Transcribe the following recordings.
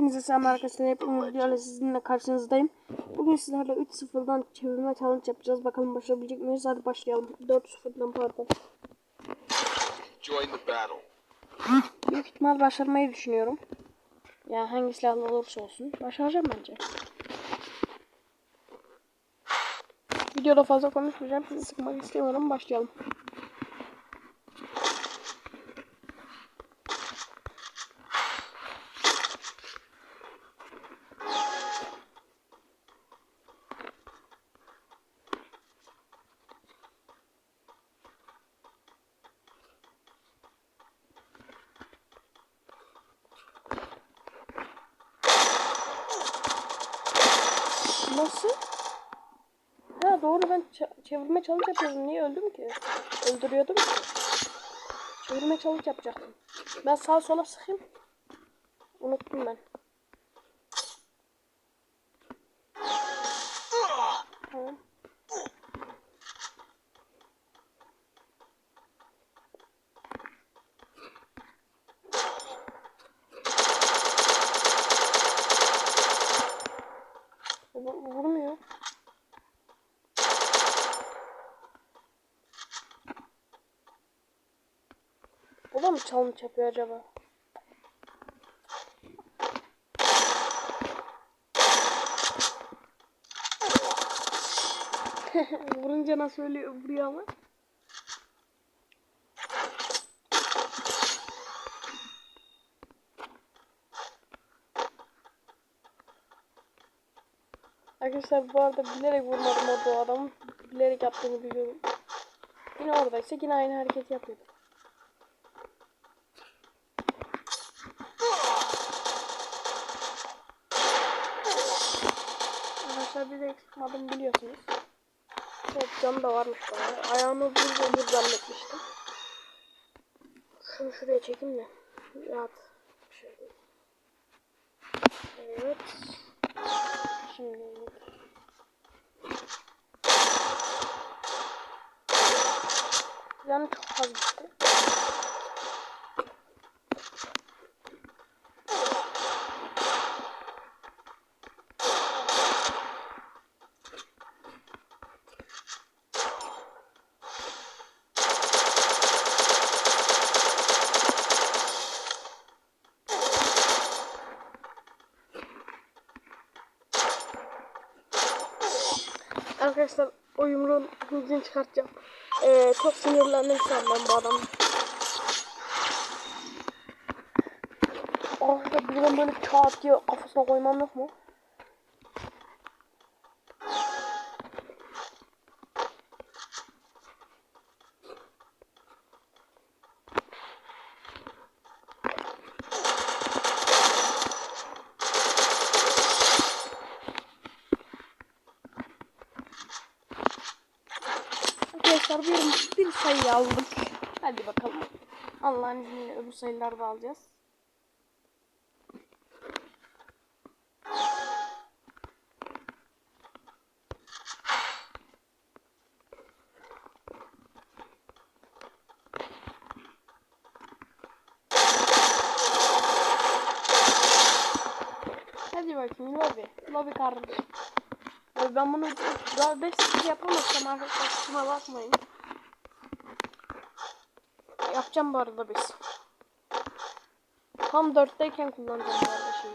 Hepinize selam arkadaşlar. Hepiniz videoyla sizinle karşınızdayım. Bugün sizlerle 3-0'dan çevirme challenge yapacağız. Bakalım başarabilecek miyiz? Hadi başlayalım. 4-0'dan pardon. Büyük ihtimal başarmayı düşünüyorum. Ya hangi silahlı olursa olsun. Başaracağım bence. Videoda fazla konuşmayacağım. Sizi sıkmak istemiyorum. Başlayalım. Nasıl? Ha doğru ben çevirme challenge yapıyordum. Niye öldüm ki? Öldürüyordum ki. Çevirme challenge yapacaktım. Ben sağa sola sıkayım. Unuttum ben. Tamam. Bu- Vurmuyor. O da mı challenge yapıyor acaba? Vurunca nasıl ölüyor, vuruyor ama? Arkadaşlar bu arada bilerek vurmadım orada o adamı. Bilerek yaptığını biliyorum. Yine oradaysa yine aynı hareketi yapıyordu. Arkadaşlar de sıkmadım biliyorsunuz. Evet canı da varmış bana. Ayağımı vurunca ölür zannetmiştim. Şunu şuraya çekeyim de. Rahat. Şöyle. Evet. Şimdi Yani çok az gitti. Arkadaşlar o yumruğun hızını çıkartacağım. Ee, çok sinirlendim şu an ben bu adam. Arkadaşlar birden böyle çat diye kafasına koymam yok mu? Arkadaşlar bir, sayı aldık. Hadi bakalım. Allah'ın izniyle öbür sayıları da alacağız. Hadi bakayım lobi. Lobi kardeşim. Ben bunu daha 5 kişi yapamazsam arkadaşlar kusura bakmayın. Yapacağım bu arada biz. Tam 4'teyken kullanacağım bu arada şeyi.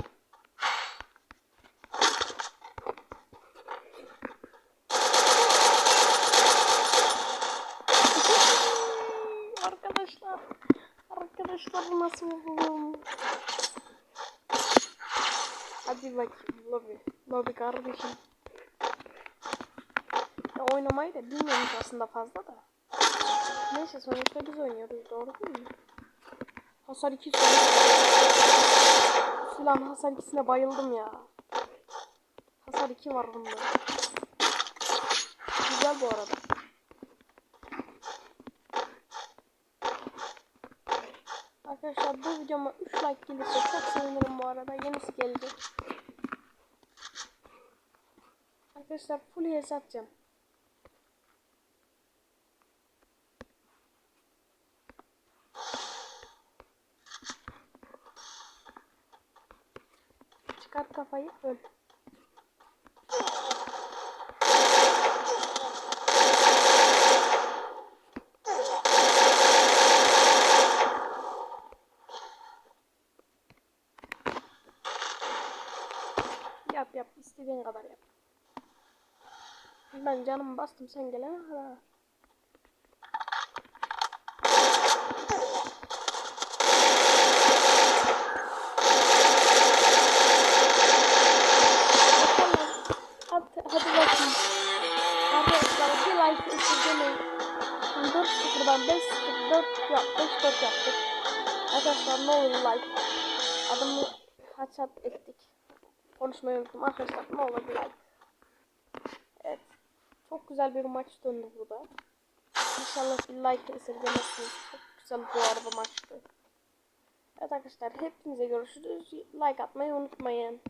Arkadaşlar. Arkadaşlar bu nasıl vurdum? Hadi bakayım lobi. Lobi kardeşim. Ya oynamayı da bilmiyormuş aslında fazla da. Neyse sonuçta biz oynuyoruz doğru değil mi? Hasar 2 Silahın hasar 2'sine bayıldım ya. Hasar 2 var bunda. Güzel bu arada. Arkadaşlar bu videoma 3 like gelirse çok sevinirim bu arada. Yenisi gelecek. Arkadaşlar full HS Çıkart kafayı. Öl. Yap yap. istediğin kadar yap. Ben canımı bastım sen gelene kadar. Sıfırdan 5 sıfır 4 yap 5 4 yaptık. Arkadaşlar ne olur like. Adımı haçat ettik. Konuşmayı unuttum arkadaşlar ne olur like. Evet. Çok güzel bir maç döndü burada. İnşallah bir like esirgemezsiniz. Çok güzel bu araba maçtı. Evet arkadaşlar hepinize görüşürüz. Like atmayı unutmayın.